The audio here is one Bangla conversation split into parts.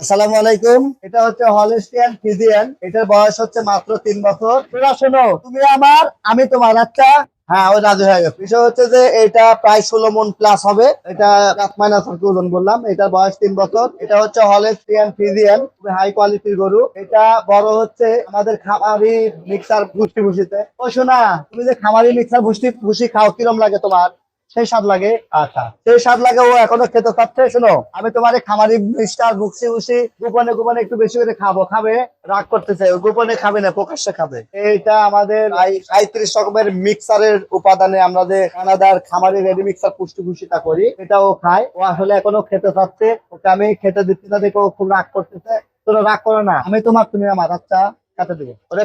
আসসালামু আলাইকুম। এটা হচ্ছে হলিস্টিয়ান ফিজিয়ান এটার বয়স হচ্ছে মাত্র তিন বছর। তোরা শোনো, তুমি আমার, আমি তোমার আচ্ছা। হ্যাঁ ওই রাজি হয়ে গেছে। বিষয় হচ্ছে যে এটা প্রায় ষোলো মন প্লাস হবে। এটা মাইনাস ওজন বললাম। এটার বয়স তিন বছর। এটা হচ্ছে হলিস্টিয়ান ফিজিয়ান হাই কোয়ালিটির গরু। এটা বড় হচ্ছে আমাদের খামারি মিক্সার ভুষ্টি ভুষিতে। ও শোনা, তুমি যে খামারি মিক্সার ভুষ্টি ভুষি খাও, কিরম লাগে তোমার? সেই স্বাদ লাগে। আচ্ছা সেই স্বাদ লাগে ও এখনও খেতে চাচ্ছে। শোনো, আমি তোমার খামারি মিষ্টার বুকসি বুসি গোপনে গোপনে একটু বেশি করে খাব। খাবে? রাগ করতেছে। ও গোপনে খাবে না, প্রকাশ্যে খাবে। এইটা আমাদের সাঁত্রিশ রকমের মিক্সারের উপাদানে আমরা যে কানাডার খামারি রেডি মিক্সার পুষ্টি ভুষিটা করি এটাও খায়। ও আসলে এখনও খেতে চাচ্ছে। ওকে আমি খেতে দিচ্ছি না দেখে ও খুব রাগ করতেছে। তোরা রাগ করো না। আমি তোমার তুমি আমার আচ্ছা।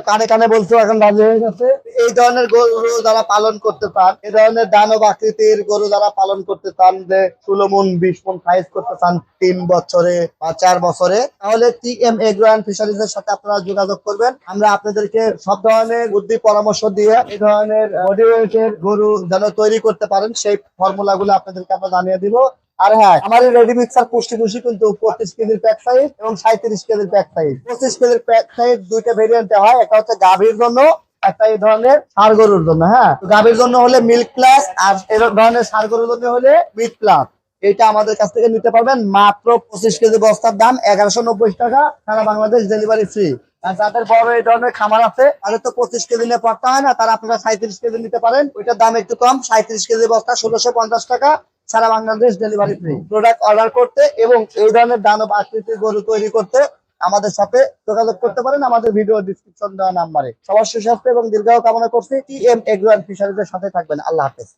কানে কানে এখন হয়ে গেছে? এই ধরনের গরু যারা পালন করতে চান ধরনের দানব আকৃতির গরু যারা পালন করতে চান, যে ষোলো বিশ মন করতে চান, তিন বছরে বা চার বছরে, তাহলে টি এম এর সাথে আপনারা যোগাযোগ করবেন। আমরা আপনাদেরকে সব ধরনের বুদ্ধি, পরামর্শ দিয়ে এই ধরনের গরু যেন তৈরি করতে পারেন, সেই ফর্মুলা গুলো আপনাদেরকে আমরা জানিয়ে দিব। আর হ্যাঁ আমাদের রেডি মিক্সার পুষ্টি পুষ্টি কিন্তু পঁচিশ কেজির প্যাক সাইজ এবং সাঁত্রিশ কেজির প্যাক সাইজ পঁচিশ কেজির প্যাক সাইজ দুইটা ভেরিয়েন্টে হয়, একটা হচ্ছে গাভীর জন্য, একটা এই ধরনের সার গরুর জন্য হ্যাঁ। গাভীর জন্য হলে মিল্ক প্লাস আর এই ধরনের সার গরুর জন্য হলে মিট প্লাস এটা আমাদের কাছ থেকে নিতে পারবেন মাত্র পঁচিশ কেজি বস্তার দাম, এগারোশো নব্বই টাকা, সারা বাংলাদেশ ডেলিভারি ফ্রি যাদের বড় এই ধরনের খামার আছে, তাদের তো পঁচিশ কেজি নিয়ে পড়তে হয় না, তারা আপনারা সাঁত্রিশ কেজি নিতে পারেন। ওইটার দাম একটু কম সাঁত্রিশ কেজি বস্তা ষোলোশো পঞ্চাশ টাকা সারা Bangladesh delivery free product order করতে এবং এই ধরনের দানব আকৃতির গরু তৈরি করতে আমাদের সাথে যোগাযোগ করতে পারেন। আমাদের ভিডিও ডিসক্রিপশন দেওয়া নাম্বারে সবার সুস্বাস্থ্য এবং দীর্ঘায়ু কামনা করছি। টি এম এগ্রো ফিশারিজের সাথে থাকবেন। আল্লাহ হাফেজ।